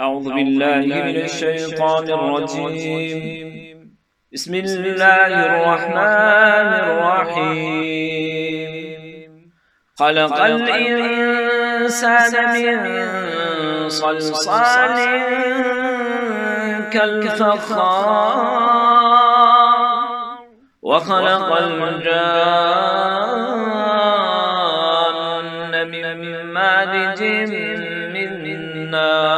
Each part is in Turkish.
أعوذ بالله من الشيطان الرجيم. بسم الله الرحمن الرحيم. خلق الإنسان من صلصال كالفخار. وخلق الجان من مارج من نار.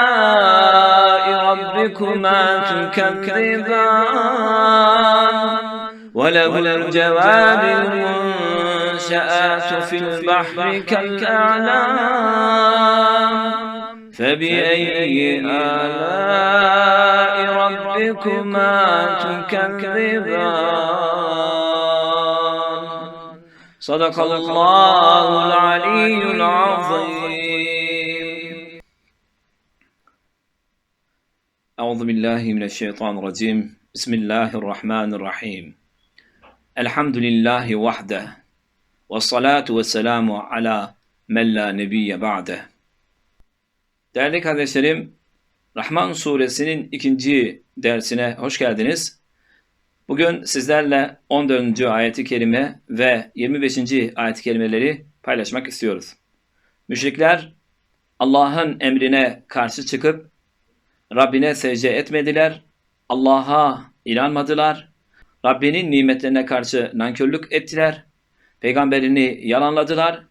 ربكما تكذبان وله الجواب المنشآت في البحر كالأعلام. فبأي آلاء ربكما تكذبان؟ صدق الله العلي العظيم. Euzu billahi mineşşeytanirracim. Bismillahirrahmanirrahim. Elhamdülillahi vahde. Ve salatu ve selamu ala men la nebiyye ba'de. Değerli kardeşlerim, Rahman suresinin ikinci dersine hoş geldiniz. Bugün sizlerle 14. ayeti kerime ve 25. ayet-i kerimeleri paylaşmak istiyoruz. Müşrikler Allah'ın emrine karşı çıkıp Rabbine secde etmediler, Allah'a inanmadılar, Rabbinin nimetlerine karşı nankörlük ettiler, peygamberini yalanladılar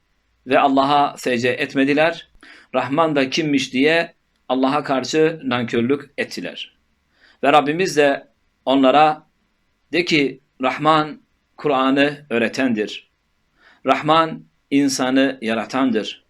ve Allah'a secde etmediler. Rahman da kimmiş diye Allah'a karşı nankörlük ettiler. Ve Rabbimiz de onlara de ki Rahman Kur'an'ı öğretendir. Rahman insanı yaratandır.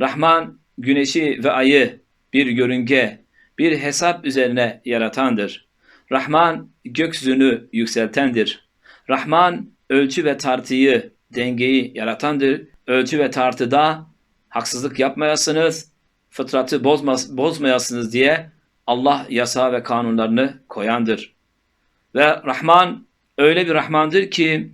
Rahman güneşi ve ayı bir yörünge, bir hesap üzerine yaratandır. Rahman gökyüzünü yükseltendir. Rahman ölçü ve tartıyı, dengeyi yaratandır. Ölçü ve tartıda haksızlık yapmayasınız, fıtratı bozmaz, bozmayasınız diye Allah yasa ve kanunlarını koyandır. Ve Rahman öyle bir Rahmandır ki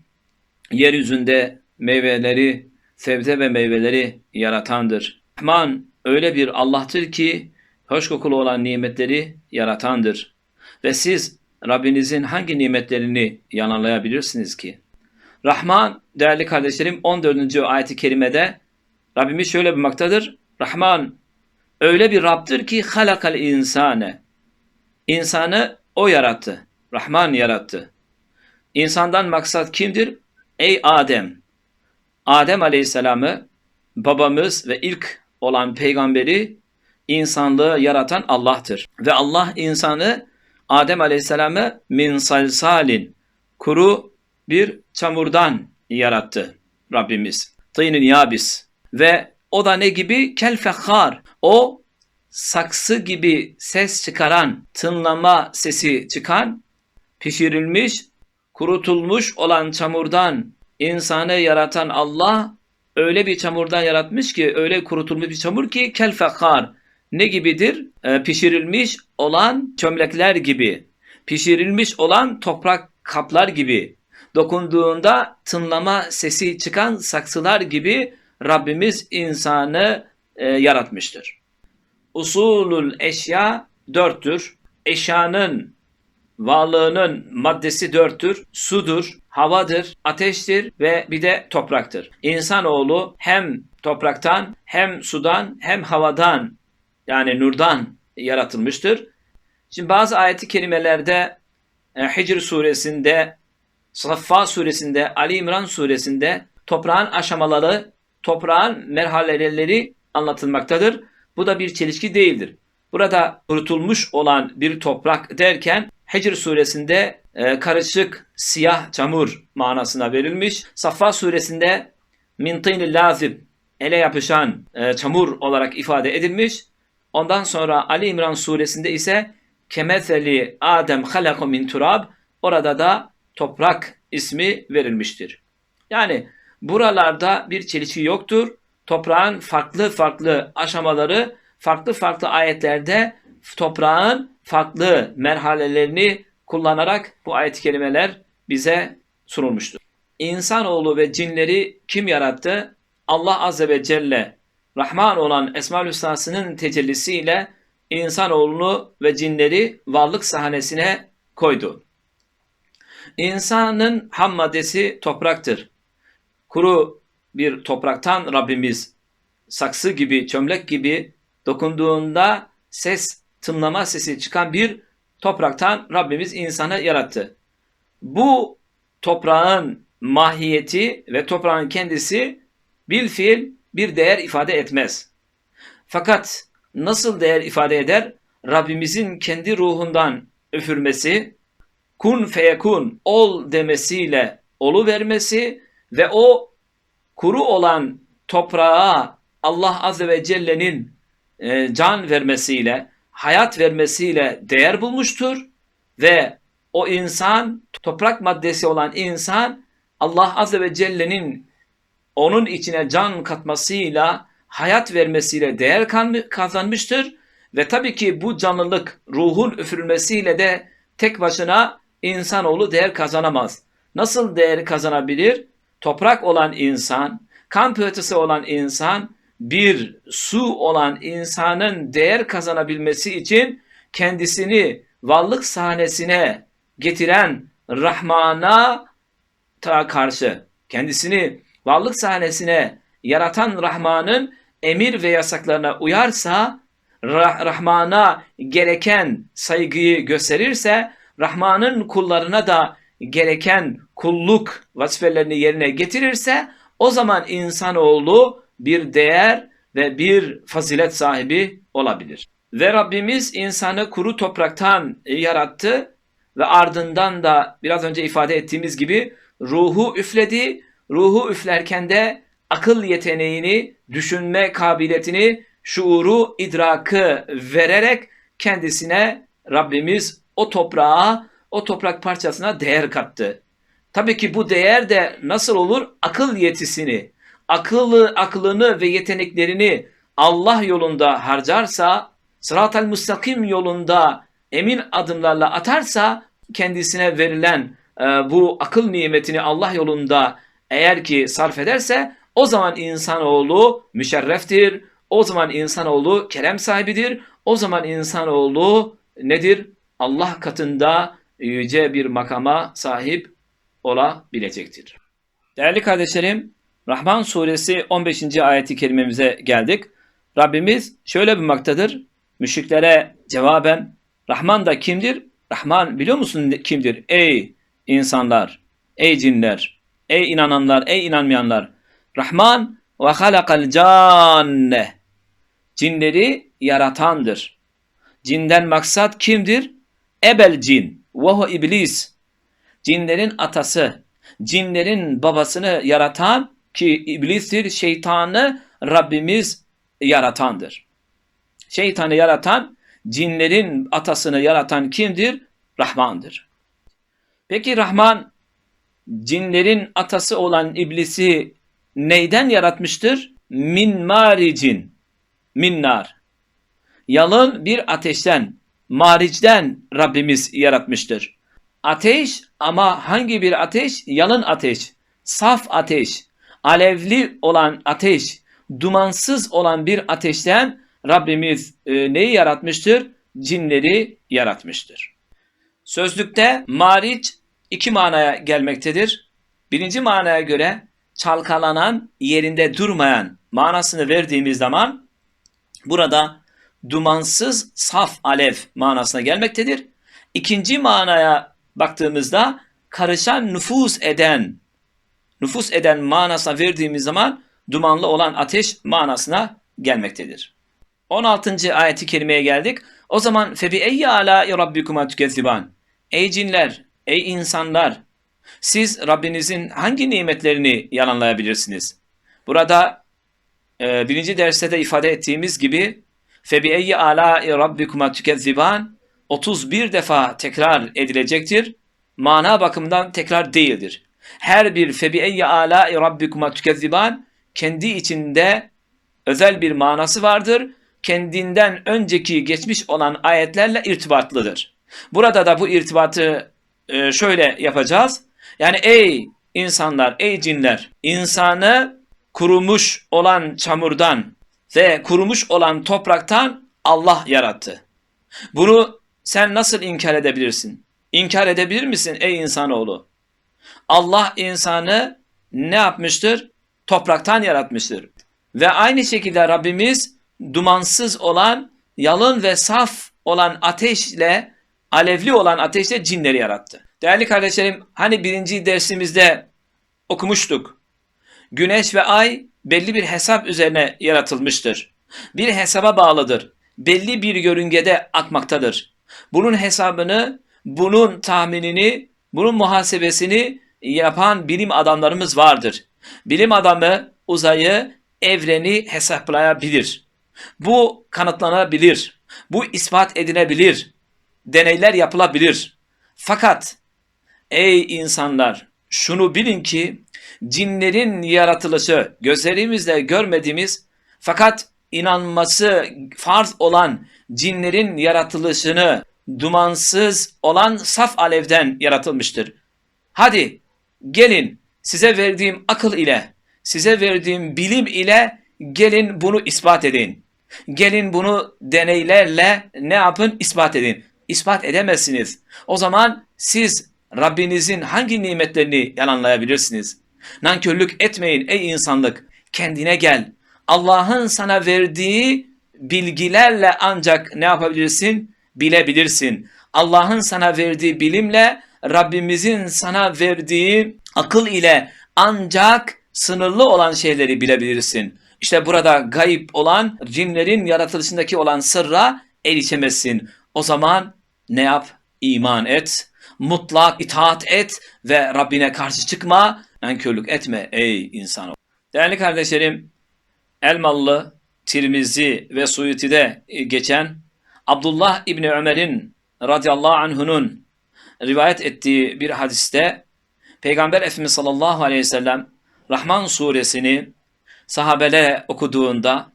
yeryüzünde meyveleri, sebze ve meyveleri yaratandır. Rahman öyle bir Allah'tır ki hoş kokulu olan nimetleri yaratandır. Ve siz Rabbinizin hangi nimetlerini yalanlayabilirsiniz ki? Rahman değerli kardeşlerim 14. ayeti kerimede Rabbimiz şöyle buyurmaktadır. Rahman öyle bir Rab'dır ki halakal insane. İnsanı o yarattı. Rahman yarattı. İnsandan maksat kimdir? Ey Adem. Adem Aleyhisselam'ı babamız ve ilk olan peygamberi insanlığı yaratan Allah'tır. Ve Allah insanı Adem Aleyhisselam'ı min salsalin kuru bir çamurdan yarattı Rabbimiz. Tînin yabis ve o da ne gibi? Kel fekhar. O saksı gibi ses çıkaran, tınlama sesi çıkan, pişirilmiş, kurutulmuş olan çamurdan insanı yaratan Allah öyle bir çamurdan yaratmış ki, öyle kurutulmuş bir çamur ki kel fekhar. Ne gibidir? Ee, pişirilmiş olan çömlekler gibi, pişirilmiş olan toprak kaplar gibi, dokunduğunda tınlama sesi çıkan saksılar gibi Rabbimiz insanı e, yaratmıştır. Usulul eşya dörttür. Eşyanın varlığının maddesi dörttür. Sudur, havadır, ateştir ve bir de topraktır. İnsanoğlu hem topraktan hem sudan hem havadan yani nurdan yaratılmıştır. Şimdi bazı ayeti kelimelerde e, Hicr suresinde Saffa suresinde, Ali İmran suresinde toprağın aşamaları, toprağın merhaleleri anlatılmaktadır. Bu da bir çelişki değildir. Burada kurutulmuş olan bir toprak derken Hicr suresinde e, karışık siyah çamur manasına verilmiş. Saffa suresinde mintinil lazib ele yapışan e, çamur olarak ifade edilmiş. Ondan sonra Ali İmran suresinde ise kemetheli Adem halako min turab orada da toprak ismi verilmiştir. Yani buralarda bir çelişki yoktur. Toprağın farklı farklı aşamaları farklı farklı ayetlerde toprağın farklı merhalelerini kullanarak bu ayet-i kerimeler bize sunulmuştur. İnsanoğlu ve cinleri kim yarattı? Allah Azze ve Celle Rahman olan Esma-ül Hüsna'sının tecellisiyle insanoğlunu ve cinleri varlık sahnesine koydu. İnsanın ham maddesi topraktır. Kuru bir topraktan Rabbimiz saksı gibi, çömlek gibi dokunduğunda ses, tınlama sesi çıkan bir topraktan Rabbimiz insanı yarattı. Bu toprağın mahiyeti ve toprağın kendisi bil fiil bir değer ifade etmez. Fakat nasıl değer ifade eder? Rabbimizin kendi ruhundan üfürmesi, kun feyekun ol demesiyle olu vermesi ve o kuru olan toprağa Allah Azze ve Celle'nin e, can vermesiyle, hayat vermesiyle değer bulmuştur ve o insan, toprak maddesi olan insan Allah Azze ve Celle'nin onun içine can katmasıyla, hayat vermesiyle değer kazanmıştır. Ve tabii ki bu canlılık ruhun üfürülmesiyle de tek başına insanoğlu değer kazanamaz. Nasıl değer kazanabilir? Toprak olan insan, kan pıhtısı olan insan, bir su olan insanın değer kazanabilmesi için kendisini varlık sahnesine getiren Rahman'a ta karşı kendisini varlık sahnesine yaratan Rahman'ın emir ve yasaklarına uyarsa, Rah Rahman'a gereken saygıyı gösterirse, Rahman'ın kullarına da gereken kulluk vazifelerini yerine getirirse, o zaman insanoğlu bir değer ve bir fazilet sahibi olabilir. Ve Rabbimiz insanı kuru topraktan yarattı ve ardından da biraz önce ifade ettiğimiz gibi ruhu üfledi. Ruhu üflerken de akıl yeteneğini, düşünme kabiliyetini, şuuru, idrakı vererek kendisine Rabbimiz o toprağa, o toprak parçasına değer kattı. Tabii ki bu değer de nasıl olur? Akıl yetisini, akıllı, aklını ve yeteneklerini Allah yolunda harcarsa, sırat-ı müstakim yolunda emin adımlarla atarsa kendisine verilen e, bu akıl nimetini Allah yolunda eğer ki sarf ederse o zaman insanoğlu müşerreftir. O zaman insanoğlu kerem sahibidir. O zaman insanoğlu nedir? Allah katında yüce bir makama sahip olabilecektir. Değerli kardeşlerim, Rahman suresi 15. ayeti kerimemize geldik. Rabbimiz şöyle buyurmaktadır. Müşriklere cevaben Rahman da kimdir? Rahman biliyor musun kimdir? Ey insanlar, ey cinler, ey inananlar, ey inanmayanlar. Rahman ve halakal canne. Cinleri yaratandır. Cinden maksat kimdir? Ebel cin. Ve iblis. Cinlerin atası, cinlerin babasını yaratan ki iblistir, şeytanı Rabbimiz yaratandır. Şeytanı yaratan, cinlerin atasını yaratan kimdir? Rahmandır. Peki Rahman cinlerin atası olan iblisi neyden yaratmıştır? Min maricin, min nar. Yalın bir ateşten, maricden Rabbimiz yaratmıştır. Ateş ama hangi bir ateş? Yalın ateş, saf ateş, alevli olan ateş, dumansız olan bir ateşten Rabbimiz e, neyi yaratmıştır? Cinleri yaratmıştır. Sözlükte mariç iki manaya gelmektedir. Birinci manaya göre çalkalanan, yerinde durmayan manasını verdiğimiz zaman burada dumansız saf alev manasına gelmektedir. İkinci manaya baktığımızda karışan, nüfus eden, nüfus eden manasına verdiğimiz zaman dumanlı olan ateş manasına gelmektedir. 16. ayeti kerimeye geldik. O zaman febi eyyi ala rabbikuma tükezziban. Ey cinler, ey insanlar, siz Rabbinizin hangi nimetlerini yalanlayabilirsiniz? Burada e, birinci derste de ifade ettiğimiz gibi eyyi ala rabbikuma tükezziban 31 defa tekrar edilecektir. Mana bakımından tekrar değildir. Her bir eyyi ala rabbikuma tükezziban kendi içinde özel bir manası vardır. Kendinden önceki geçmiş olan ayetlerle irtibatlıdır. Burada da bu irtibatı e, şöyle yapacağız. Yani ey insanlar, ey cinler, insanı kurumuş olan çamurdan ve kurumuş olan topraktan Allah yarattı. Bunu sen nasıl inkar edebilirsin? İnkar edebilir misin ey insanoğlu? Allah insanı ne yapmıştır? Topraktan yaratmıştır. Ve aynı şekilde Rabbimiz dumansız olan, yalın ve saf olan ateşle, alevli olan ateşle cinleri yarattı. Değerli kardeşlerim, hani birinci dersimizde okumuştuk. Güneş ve ay belli bir hesap üzerine yaratılmıştır. Bir hesaba bağlıdır. Belli bir yörüngede akmaktadır. Bunun hesabını, bunun tahminini, bunun muhasebesini yapan bilim adamlarımız vardır. Bilim adamı uzayı, evreni hesaplayabilir. Bu kanıtlanabilir. Bu ispat edilebilir. Deneyler yapılabilir. Fakat ey insanlar şunu bilin ki cinlerin yaratılışı gözlerimizle görmediğimiz fakat inanması farz olan cinlerin yaratılışını dumansız olan saf alevden yaratılmıştır. Hadi gelin size verdiğim akıl ile, size verdiğim bilim ile gelin bunu ispat edin. Gelin bunu deneylerle ne yapın? ispat edin. İspat edemezsiniz. O zaman siz Rabbinizin hangi nimetlerini yalanlayabilirsiniz? Nankörlük etmeyin ey insanlık. Kendine gel. Allah'ın sana verdiği bilgilerle ancak ne yapabilirsin? Bilebilirsin. Allah'ın sana verdiği bilimle Rabbimizin sana verdiği akıl ile ancak sınırlı olan şeyleri bilebilirsin. İşte burada gayip olan cinlerin yaratılışındaki olan sırra erişemezsin. O zaman ne yap? İman et, mutlak itaat et ve Rabbine karşı çıkma, nankörlük etme ey insan. Değerli kardeşlerim, Elmalı, Tirmizi ve Suyuti'de geçen Abdullah İbni Ömer'in radıyallahu anhunun rivayet ettiği bir hadiste Peygamber Efendimiz sallallahu aleyhi ve sellem Rahman suresini sahabelere okuduğunda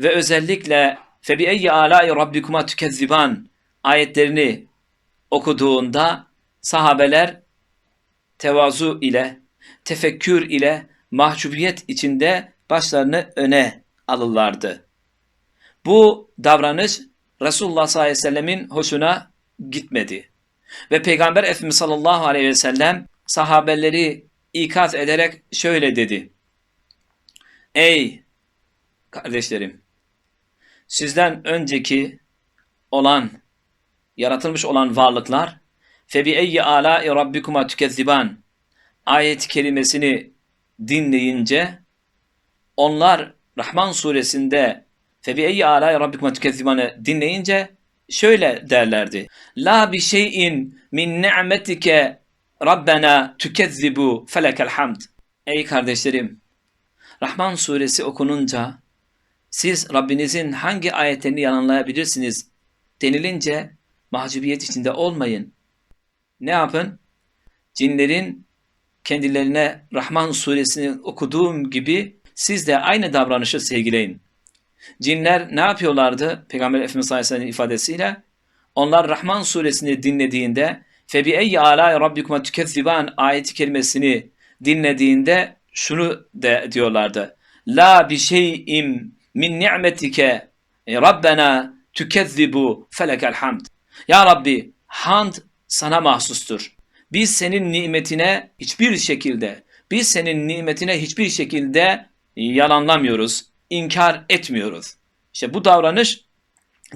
ve özellikle eyyi alâi rabbikuma tükezziban ayetlerini okuduğunda sahabeler tevazu ile, tefekkür ile, mahcubiyet içinde başlarını öne alırlardı. Bu davranış Resulullah sallallahu aleyhi ve sellemin hoşuna gitmedi. Ve Peygamber Efendimiz sallallahu aleyhi ve sellem sahabeleri ikaz ederek şöyle dedi. Ey kardeşlerim! Sizden önceki olan, yaratılmış olan varlıklar eyyi alâi rabbikuma tükezziban ayet kelimesini dinleyince onlar Rahman suresinde eyyi alâi rabbikuma tükezzibanı dinleyince şöyle derlerdi. La bi şeyin min ni'metike Rabbena tükezzibu felekel hamd. Ey kardeşlerim, Rahman suresi okununca siz Rabbinizin hangi ayetlerini yalanlayabilirsiniz denilince mahcubiyet içinde olmayın. Ne yapın? Cinlerin kendilerine Rahman suresini okuduğum gibi siz de aynı davranışı sevgileyin. Cinler ne yapıyorlardı? Peygamber Efendimiz Aleyhisselam'ın ifadesiyle onlar Rahman suresini dinlediğinde febi eyyi alâ rabbikuma tükezziban ayeti kelimesini dinlediğinde şunu de diyorlardı. La bi şeyim min ni'metike Rabbena tükezzibu felekel hamd. Ya Rabbi hamd sana mahsustur. Biz senin nimetine hiçbir şekilde, biz senin nimetine hiçbir şekilde yalanlamıyoruz, inkar etmiyoruz. İşte bu davranış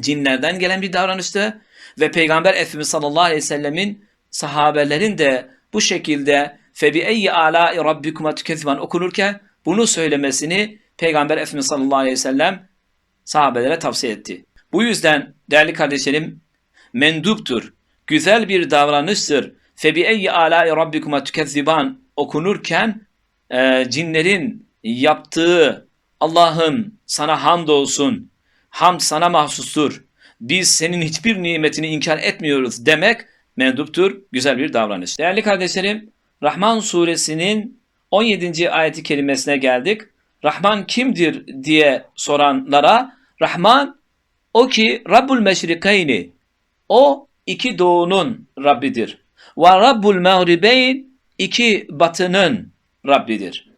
cinlerden gelen bir davranıştı ve Peygamber Efendimiz sallallahu aleyhi ve sellemin sahabelerin de bu şekilde febi eyyi ala rabbikuma tükezziban okunurken bunu söylemesini Peygamber Efendimiz sallallahu aleyhi ve sellem sahabelere tavsiye etti. Bu yüzden değerli kardeşlerim menduptur, güzel bir davranıştır. Febi eyyi ala rabbikuma tükezziban okunurken e, cinlerin yaptığı Allah'ım sana hamdolsun, hamd sana mahsustur, biz senin hiçbir nimetini inkar etmiyoruz demek menduptur, güzel bir davranış. Değerli kardeşlerim, Rahman suresinin 17. ayeti kelimesine geldik. Rahman kimdir diye soranlara Rahman o ki Rabbul Meşrikayni o iki doğunun Rabbidir. Ve Rabbul Mağribeyn iki batının Rabbidir.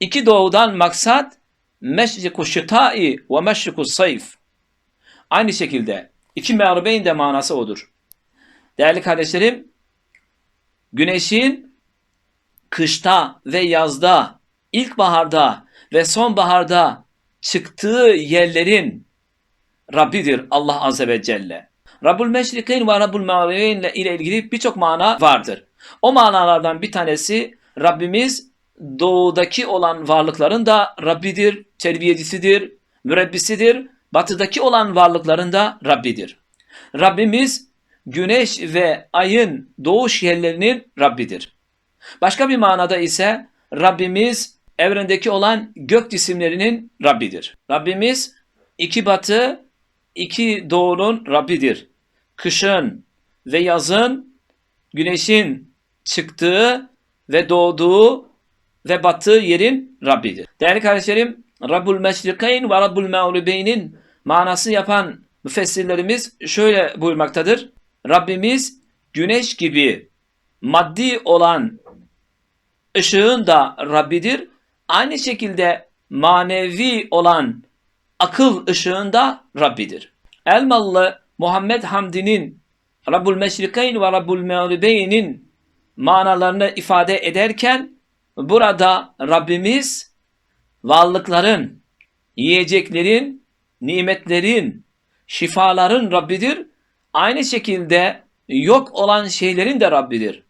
İki doğudan maksat meşriku şitai ve meşriku sayf. Aynı şekilde iki mağribeyn de manası odur. Değerli kardeşlerim, güneşin kışta ve yazda, ilkbaharda ve sonbaharda çıktığı yerlerin Rabbidir Allah Azze ve Celle. Rabbul Meşrikeyn ve Rabbul Mağribeyn ile ilgili birçok mana vardır. O manalardan bir tanesi Rabbimiz doğudaki olan varlıkların da Rabbidir, terbiyecisidir, mürebbisidir. Batıdaki olan varlıkların da Rabbidir. Rabbimiz güneş ve ayın doğuş yerlerinin Rabbidir. Başka bir manada ise Rabbimiz evrendeki olan gök cisimlerinin Rabbidir. Rabbimiz iki batı, iki doğunun Rabbidir. Kışın ve yazın güneşin çıktığı ve doğduğu ve battığı yerin Rabbidir. Değerli kardeşlerim, Rabbul Meşrikayn ve Rabbul Mağribeyn'in manası yapan müfessirlerimiz şöyle buyurmaktadır. Rabbimiz güneş gibi maddi olan ışığın da Rabbidir. Aynı şekilde manevi olan akıl ışığın da Rabbidir. Elmalı Muhammed Hamdi'nin Rabbul Meşrikayn ve Rabbul Mağribeyn'in manalarını ifade ederken burada Rabbimiz varlıkların, yiyeceklerin, nimetlerin, şifaların Rabbidir. Aynı şekilde yok olan şeylerin de Rabbidir.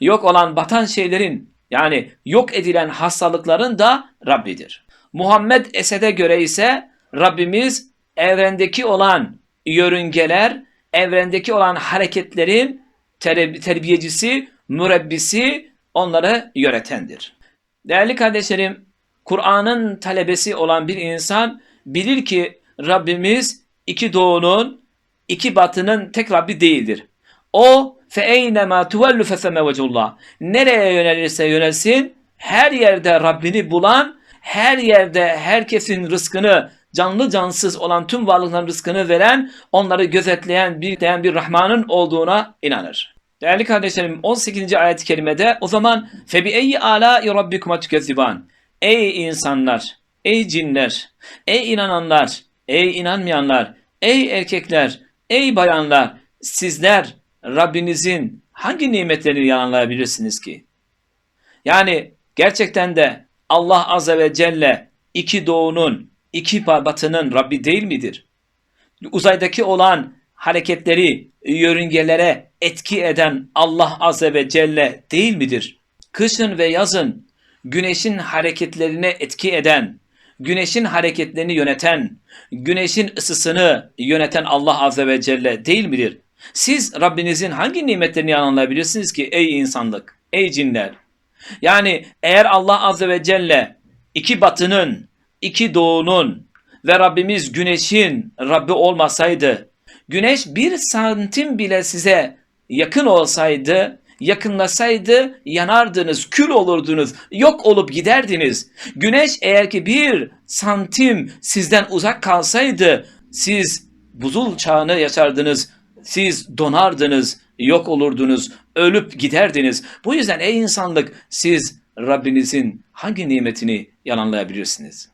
Yok olan batan şeylerin yani yok edilen hastalıkların da Rabbidir. Muhammed Esed'e göre ise Rabbimiz evrendeki olan yörüngeler, evrendeki olan hareketlerin terbiyecisi, mürebbisi, onları yönetendir. Değerli kardeşlerim, Kur'an'ın talebesi olan bir insan bilir ki Rabbimiz iki doğunun, iki batının tek Rabbi değildir. O fe eynema tuvellu feseme vecullah. Nereye yönelirse yönelsin her yerde Rabbini bulan, her yerde herkesin rızkını canlı cansız olan tüm varlıkların rızkını veren, onları gözetleyen bir, bir Rahman'ın olduğuna inanır. Değerli kardeşlerim 18. ayet-i kerimede o zaman febi eyyi ala rabbikuma tükezziban. Ey insanlar, ey cinler, ey inananlar, ey inanmayanlar, ey erkekler, ey bayanlar sizler Rabbinizin hangi nimetlerini yalanlayabilirsiniz ki? Yani gerçekten de Allah Azze ve Celle iki doğunun, iki batının Rabbi değil midir? Uzaydaki olan hareketleri, yörüngelere etki eden Allah Azze ve Celle değil midir? Kışın ve yazın güneşin hareketlerine etki eden, güneşin hareketlerini yöneten, güneşin ısısını yöneten Allah Azze ve Celle değil midir? Siz Rabbinizin hangi nimetlerini anlayabilirsiniz ki ey insanlık, ey cinler? Yani eğer Allah Azze ve Celle iki batının, iki doğunun ve Rabbimiz güneşin Rabbi olmasaydı, güneş bir santim bile size yakın olsaydı, yakınlasaydı yanardınız, kül olurdunuz, yok olup giderdiniz. Güneş eğer ki bir santim sizden uzak kalsaydı siz buzul çağını yaşardınız, siz donardınız, yok olurdunuz, ölüp giderdiniz. Bu yüzden ey insanlık siz Rabbinizin hangi nimetini yalanlayabilirsiniz?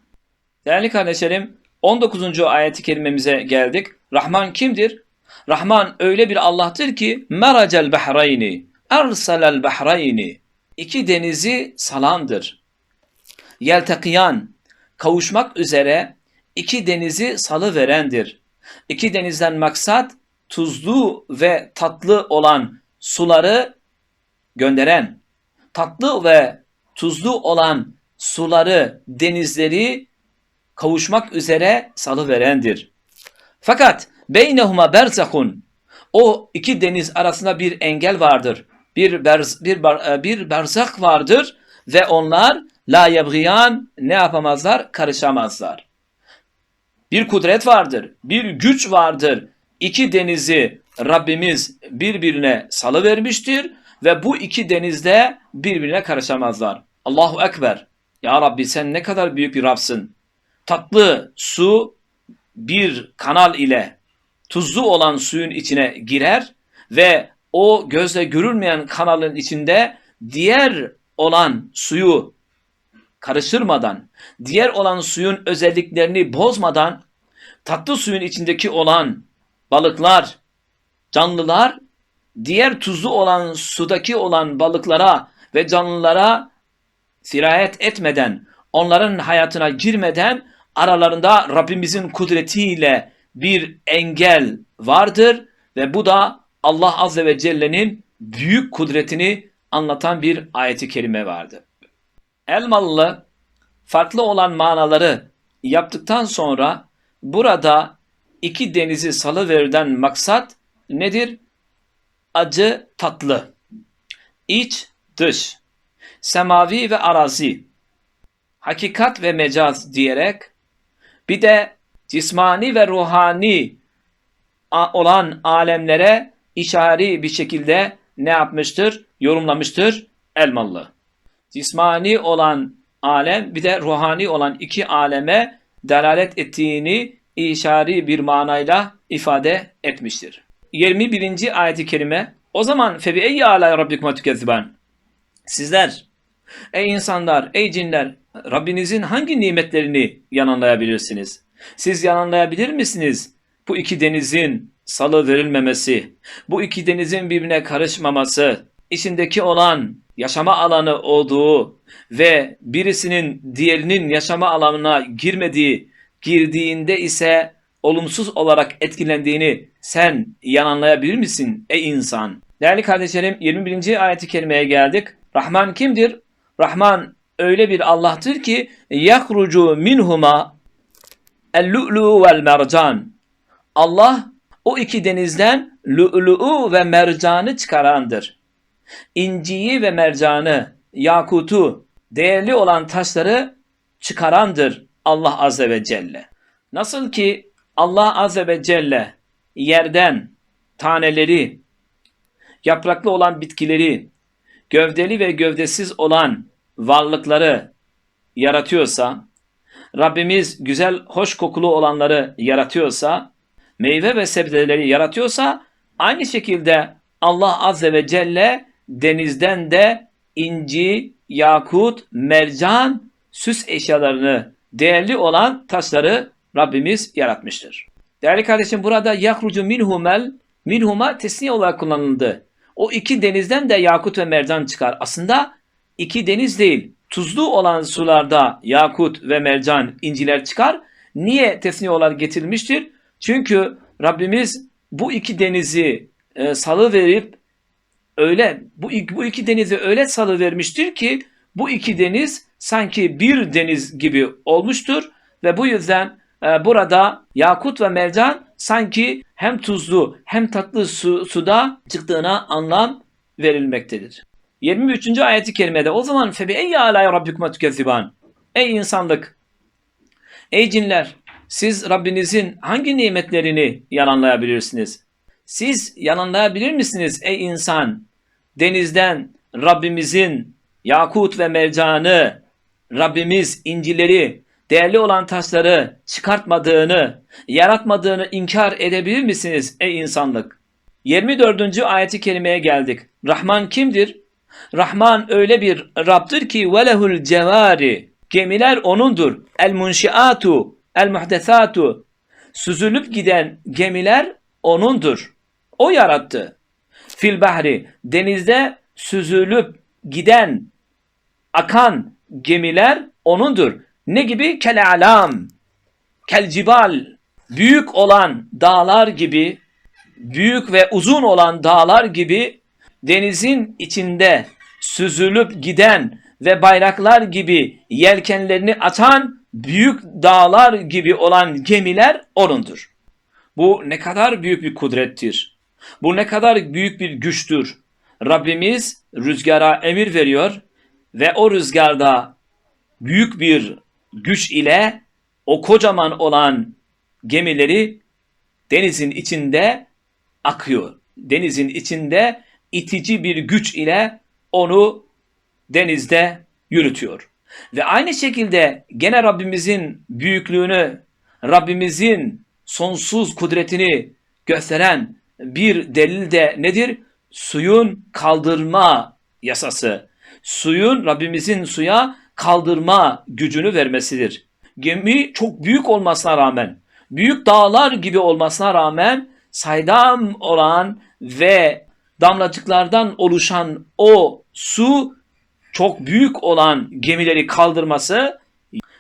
Değerli kardeşlerim 19. ayeti kerimemize geldik. Rahman kimdir? Rahman öyle bir Allah'tır ki meracel behrayni erselel behrayni iki denizi salandır. Yeltekiyan kavuşmak üzere iki denizi salı verendir. İki denizden maksat tuzlu ve tatlı olan suları gönderen tatlı ve tuzlu olan suları, denizleri kavuşmak üzere salıverendir. Fakat beynehuma berzahun o iki deniz arasında bir engel vardır. Bir berz, bir bar, bir berzak vardır ve onlar la yebgiyan ne yapamazlar? Karışamazlar. Bir kudret vardır, bir güç vardır. İki denizi Rabbimiz birbirine salı vermiştir ve bu iki denizde birbirine karışamazlar. Allahu Ekber. Ya Rabbi sen ne kadar büyük bir Rabsın. Tatlı su bir kanal ile tuzlu olan suyun içine girer ve o gözle görülmeyen kanalın içinde diğer olan suyu karıştırmadan, diğer olan suyun özelliklerini bozmadan tatlı suyun içindeki olan balıklar, canlılar diğer tuzlu olan sudaki olan balıklara ve canlılara sirayet etmeden, onların hayatına girmeden aralarında Rabbimizin kudretiyle bir engel vardır ve bu da Allah Azze ve Celle'nin büyük kudretini anlatan bir ayeti kerime vardı. Elmalı farklı olan manaları yaptıktan sonra burada iki denizi salıverden maksat nedir? Acı, tatlı, iç, dış, semavi ve arazi, hakikat ve mecaz diyerek bir de cismani ve ruhani olan alemlere işari bir şekilde ne yapmıştır? Yorumlamıştır Elmalı. Cismani olan alem bir de ruhani olan iki aleme delalet ettiğini işari bir manayla ifade etmiştir. 21. ayeti kerime O zaman febi eyyi ala rabbikuma tükezziban Sizler ey insanlar ey cinler Rabbinizin hangi nimetlerini yananlayabilirsiniz? Siz yananlayabilir misiniz? Bu iki denizin salı verilmemesi, bu iki denizin birbirine karışmaması, içindeki olan yaşama alanı olduğu ve birisinin diğerinin yaşama alanına girmediği, girdiğinde ise olumsuz olarak etkilendiğini sen yananlayabilir misin ey insan? Değerli kardeşlerim 21. ayeti kerimeye geldik. Rahman kimdir? Rahman öyle bir Allah'tır ki yakrucu minhuma el-lu'lu vel mercan. Allah o iki denizden lu'lu'u ve mercanı çıkarandır. İnciyi ve mercanı, yakutu, değerli olan taşları çıkarandır Allah Azze ve Celle. Nasıl ki Allah Azze ve Celle yerden taneleri, yapraklı olan bitkileri, gövdeli ve gövdesiz olan varlıkları yaratıyorsa, Rabbimiz güzel, hoş kokulu olanları yaratıyorsa, meyve ve sebzeleri yaratıyorsa, aynı şekilde Allah Azze ve Celle denizden de inci, yakut, mercan, süs eşyalarını, değerli olan taşları Rabbimiz yaratmıştır. Değerli kardeşim burada yakrucu minhumel, minhuma tesniye olarak kullanıldı. O iki denizden de yakut ve mercan çıkar. Aslında iki deniz değil. Tuzlu olan sularda yakut ve mercan inciler çıkar. Niye tesniye olarak getirilmiştir? Çünkü Rabbimiz bu iki denizi e, salı verip öyle bu, bu iki denizi öyle salı vermiştir ki bu iki deniz sanki bir deniz gibi olmuştur ve bu yüzden e, burada yakut ve mercan sanki hem tuzlu hem tatlı su, suda çıktığına anlam verilmektedir. 23. ayeti kerimede o zaman febi ey alay rabbikuma tükezziban. Ey insanlık, ey cinler, siz Rabbinizin hangi nimetlerini yalanlayabilirsiniz? Siz yalanlayabilir misiniz ey insan? Denizden Rabbimizin yakut ve mercanı, Rabbimiz incileri, değerli olan taşları çıkartmadığını, yaratmadığını inkar edebilir misiniz ey insanlık? 24. ayeti kerimeye geldik. Rahman kimdir? Rahman öyle bir Rab'dır ki velehul cevari. Gemiler onundur. El munşiatu, el muhdesatu. Süzülüp giden gemiler onundur. O yarattı. Fil bahri denizde süzülüp giden akan gemiler onundur. Ne gibi? Kel alam, kel cibal, büyük olan dağlar gibi, büyük ve uzun olan dağlar gibi denizin içinde süzülüp giden ve bayraklar gibi yelkenlerini atan büyük dağlar gibi olan gemiler O'nundur. Bu ne kadar büyük bir kudrettir. Bu ne kadar büyük bir güçtür. Rabbimiz rüzgara emir veriyor ve o rüzgarda büyük bir güç ile o kocaman olan gemileri denizin içinde akıyor. Denizin içinde itici bir güç ile onu denizde yürütüyor. Ve aynı şekilde gene Rabbimizin büyüklüğünü, Rabbimizin sonsuz kudretini gösteren bir delil de nedir? Suyun kaldırma yasası. Suyun Rabbimizin suya kaldırma gücünü vermesidir. Gemi çok büyük olmasına rağmen, büyük dağlar gibi olmasına rağmen saydam olan ve damlacıklardan oluşan o su çok büyük olan gemileri kaldırması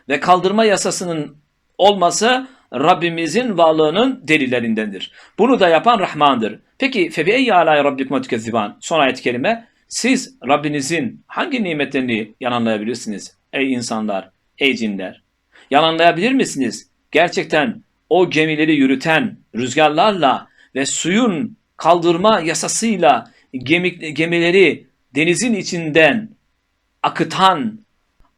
ve kaldırma yasasının olması Rabbimizin varlığının delillerindendir. Bunu da yapan Rahman'dır. Peki febi'eyyi alâ rabbikum tükezziban. Son ayet-i kerime. Siz Rabbinizin hangi nimetlerini yalanlayabilirsiniz ey insanlar, ey cinler? Yalanlayabilir misiniz? Gerçekten o gemileri yürüten rüzgarlarla ve suyun kaldırma yasasıyla gemi, gemileri denizin içinden akıtan,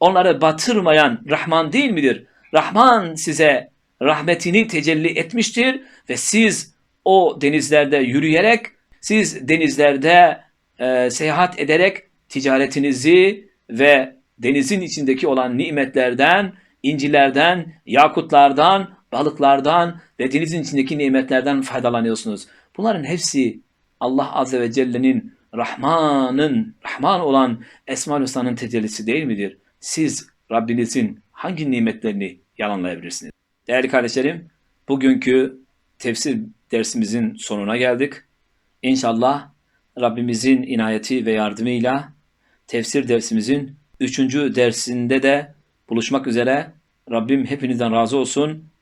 onları batırmayan Rahman değil midir? Rahman size rahmetini tecelli etmiştir ve siz o denizlerde yürüyerek, siz denizlerde e, seyahat ederek ticaretinizi ve denizin içindeki olan nimetlerden, incilerden, yakutlardan, balıklardan ve denizin içindeki nimetlerden faydalanıyorsunuz. Bunların hepsi Allah Azze ve Celle'nin Rahman'ın, Rahman olan Esma-ül Hüsna'nın tecellisi değil midir? Siz Rabbinizin hangi nimetlerini yalanlayabilirsiniz? Değerli kardeşlerim, bugünkü tefsir dersimizin sonuna geldik. İnşallah Rabbimizin inayeti ve yardımıyla tefsir dersimizin üçüncü dersinde de buluşmak üzere. Rabbim hepinizden razı olsun.